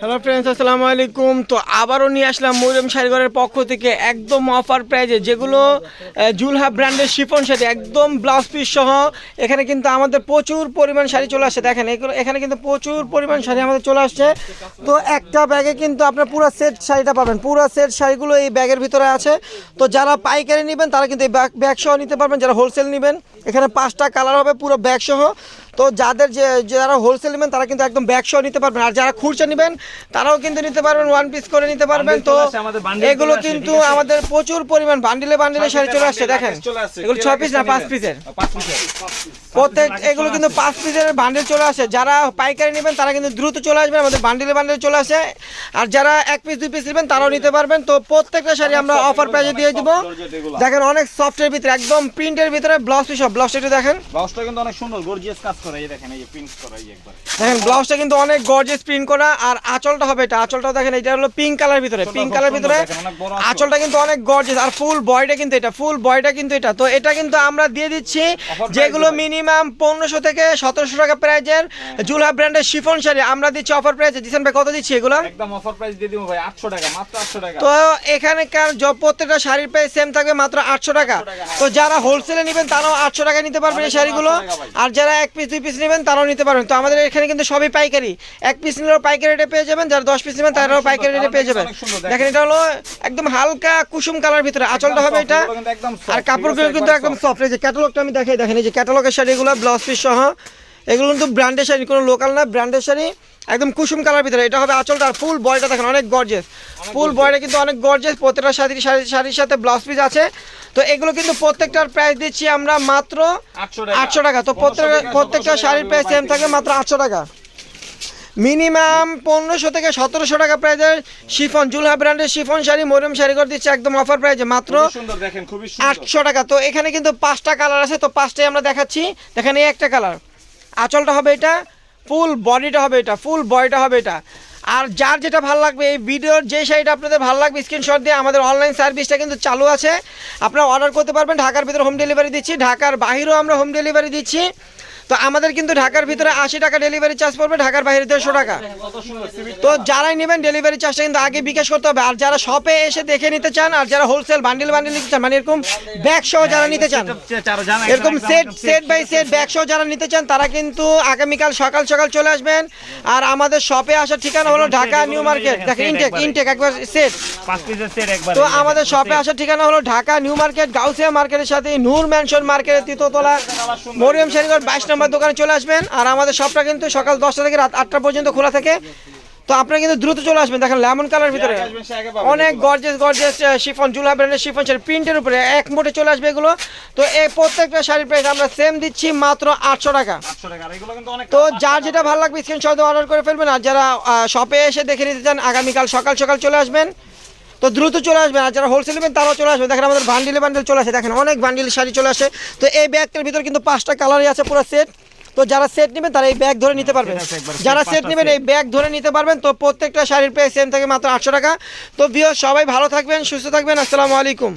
Hello friends আসসালামু আলাইকুম। তো আবারও নিয়ে আসলাম মরিয়ম শাড়িঘরের পক্ষ থেকে একদম অফার প্রাইজে যেগুলো জুলহা ব্র্যান্ডের শিফন শাড়ি, একদম ব্লাউজ পিস সহ। এখানে কিন্তু আমাদের প্রচুর পরিমাণ শাড়ি চলে আসছে। দেখেন, এগুলো, এখানে কিন্তু প্রচুর পরিমাণ শাড়ি আমাদের চলে আসছে। তো একটা ব্যাগে কিন্তু আপনার পুরো সেট শাড়িটা পাবেন। পুরো সেট শাড়িগুলো এই ব্যাগের ভিতরে আছে। তো যারা পাইকারি নেবেন, তারা কিন্তু এই ব্যাগ ব্যাগ সহ নিতে পারবেন। যারা হোলসেল নেবেন, এখানে পাঁচটা কালার হবে পুরো ব্যাগ সহ। তো যাদের যে যারা হোলসেল নেবেন তারা কিন্তু একদম ব্যাগ সহ নিতে পারবেন। আর যারা খুচরা নেবেন তারাও কিন্তু নিতে পারবেন ওয়ান পিস করে নিতে পারবেন। তো এগুলো কিন্তু আমাদের প্রচুর পরিমাণ বান্ডিলে বান্ডিলে শাড়ি চলে আসছে দেখেন। এগুলো ছয় পিস না পাঁচ পিসের প্রত্যেক এগুলো কিন্তু পাঁচ পিসের বান্ডিল চলে আসে। যারা পাইকারি নেবেন তারা কিন্তু দ্রুত চলে আসবেন আমাদের বান্ডিলে বান্ডেল চলে আসে। আর যারা এক পিস দুই পিস নেবেন তারাও নিতে পারবেন। তো প্রত্যেকটা শাড়ি আমরা অফার প্রাইজে দিয়ে দিব। দেখেন অনেক সফটের ভিতরে একদম প্রিন্টের ভিতরে ব্লাউজ পিস ব্লাউজটা একটু দেখেন। ব্লাউজটা কিন্তু অনেক সুন্দর গর্জিয়াস কাজ করা এই দেখেন এই যে প্রিন্ট করা এই একবার। দেখেন ব্লাউজটা কিন্তু অনেক গর্জিয়াস প্রিন্ট করা আর আঁচলটা হবে এটা। আঁচলটাও দেখেন এটা হলো পিঙ্ক কালার ভিতরে পিঙ্ক কালার ভিতরে। আঁচলটা কিন্তু অনেক গর্জিয়াস আর ফুল বয়টা কিন্তু এটা ফুল বয়টা কিন্তু এটা। তো এটা কিন্তু আমরা দিয়ে দিচ্ছি যেগুলো মিনিমাম পনেরোশো থেকে সতেরোশো টাকা প্রাইজের জুলহা ব্র্যান্ডের শিফন শাড়ি। আমরা দিচ্ছি অফার প্রাইসে দিচ্ছেন ভাই কত দিচ্ছি এগুলো? একদম অফার প্রাইস দিয়ে দিব ভাই 800 টাকা মাত্র 800 টাকা। তো এখানকার প্রত্যেকটা শাড়ির প্রাইস সেম থাকবে মাত্র আটশো টাকা। তো যারা হোলসেলে নেবেন তারাও আটশো টাকা নিতে পারবেন এই শাড়িগুলো। 800 টাকা ভাই। আর যারা এক পিস দুই পিস নেবেন তারাও নিতে পারবেন। তো আমাদের এখানে কিন্তু সবই পাইকারি। এক পিস নিলেও পাইকারি রেটে পেয়ে যাবেন যারা দশ পিস নেবেন তারাও পাইকারি রেটে পেয়ে যাবেন। দেখেন। এটা হলো একদম হালকা কুসুম কালার ভিতরে। আচলটা হবে এটা। আর কাপড়গুলো কিন্তু একদম সফট এই যে ক্যাটালগটা আমি দেখাই দেখেন এই যে ক্যাটালগের শাড়িগুলো ব্লাউজ পিস সহ এগুলো কিন্তু ব্র্যান্ডের শাড়ি কোনো লোকাল না ব্র্যান্ডের শাড়ি একদম কুসুম কালার ভিতরে। এটা হবে আঁচলটা আর ফুল বয়টা দেখেন অনেক গর্জেস ফুল বয়টা কিন্তু অনেক গর্জেস প্রত্যেকটা শাড়ির শাড়ি- শাড়ির সাথে ব্লাউজ পিস আছে। তো এগুলো কিন্তু প্রত্যেকটার প্রাইস দিচ্ছি আমরা মাত্র আটশো টাকা। তো প্রত্যেকটা প্রত্যেকটা শাড়ির প্রাইস সেম থাকে মাত্র আটশো টাকা। মিনিমাম পনেরোশো থেকে সতেরোশো টাকা প্রাইজের শিফন জুলহা ব্র্যান্ডের শিফন শাড়ি মরিয়ম শাড়ি করে দিচ্ছে একদম অফার প্রাইজে মাত্র আটশো টাকা। তো এখানে কিন্তু পাঁচটা কালার আছে তো পাঁচটাই আমরা দেখাচ্ছি। দেখেন এই একটা কালার আঁচলটা হবে এটা ফুল বডিটা হবে এটা ফুল বয়টা হবে এটা। আর যার যেটা ভালো লাগবে, এই ভিডিওর যে শাড়িটা আপনাদের ভালো লাগবে স্ক্রিনশট দিয়ে আমাদের অনলাইন সার্ভিসটা কিন্তু চালু আছে। আপনারা অর্ডার করতে পারবেন, ঢাকার ভিতরে হোম ডেলিভারি দিচ্ছি, ঢাকার বাহিরেও আমরা হোম ডেলিভারি দিচ্ছি। তো আমাদের কিন্তু ঢাকার ভিতরে আশি টাকা ডেলিভারি চার্জ পড়বে, ঢাকার বাইরে দেড়শো টাকা। তো যারাই নেবেন ডেলিভারি চার্জটা কিন্তু আগে বিকাশ করতে হবে। আর যারা শপে এসে দেখে নিতে চান, আর যারা হোলসেল বান্ডিল বান্ডিল নিতে চান মানে এরকম ব্যাগ সহ যারা নিতে চান, এরকম set set by set bag সহ যারা নিতে চান, তারা কিন্তু আগামীকাল সকাল সকাল চলে আসবেন। আর আমাদের শপে আসার ঠিকানা হলো ঢাকা নিউ মার্কেট। দেখেন ইনটেক ইনটেক একবার সেট তো আমাদের শপে আসার ঠিকানা হলো ঢাকা নিউ মার্কেট, গাউসিয়া মার্কেটের সাথে নূর ম্যানশন মার্কেটের তৃতীয়তলা মরিয়াম শাড়িঘর বাইশ নম্বর দোকানে চলে আসবেন আর আমাদের শপটা কিন্তু সকাল দশটা থেকে রাত আটটা পর্যন্ত খোলা থাকে। তো আপনারা কিন্তু দ্রুত চলে আসবেন। দেখেন লেমন কালার ভিতরে। অনেক গর্জেস গর্জেস শিফন জুলা ব্র্যান্ডের শিফন শাড়ি প্রিন্টের উপরে এক মোটে চলে আসবে এগুলো। তো এই প্রত্যেকটা শাড়ির প্রাইস আমরা সেম দিচ্ছি মাত্র আটশো টাকা। 800 টাকা। আর এগুলো কিন্তু অনেক তো যার যেটা ভালো লাগবে স্ক্রিনশট অর্ডার করে ফেলবেন। আর যারা শপে এসে দেখে নিতে চান আগামীকাল সকাল সকাল চলে আসবেন। তো দ্রুত চলে আসবেন আর যারা হোলসেল নেবেন তারাও চলে আসবেন দেখেন আমাদের বান্ডিলে বান্ডিল চলে আসে দেখেন অনেক বান্ডিল শাড়ি চলে আসে। তো এই ব্যাগটার ভিতর কিন্তু পাঁচটা কালারই আছে পুরো সেট তো যারা সেট নেবেন তারা এই ব্যাগ ধরে নিতে পারবেন। যারা সেট নেবেন এই ব্যাগ ধরে নিতে পারবেন। তো প্রত্যেকটা শাড়ির প্রাইস সেম থাকে মাত্র আটশো টাকা। তো বিয় সবাই ভালো থাকবেন সুস্থ থাকবেন। আসসালামু আলাইকুম।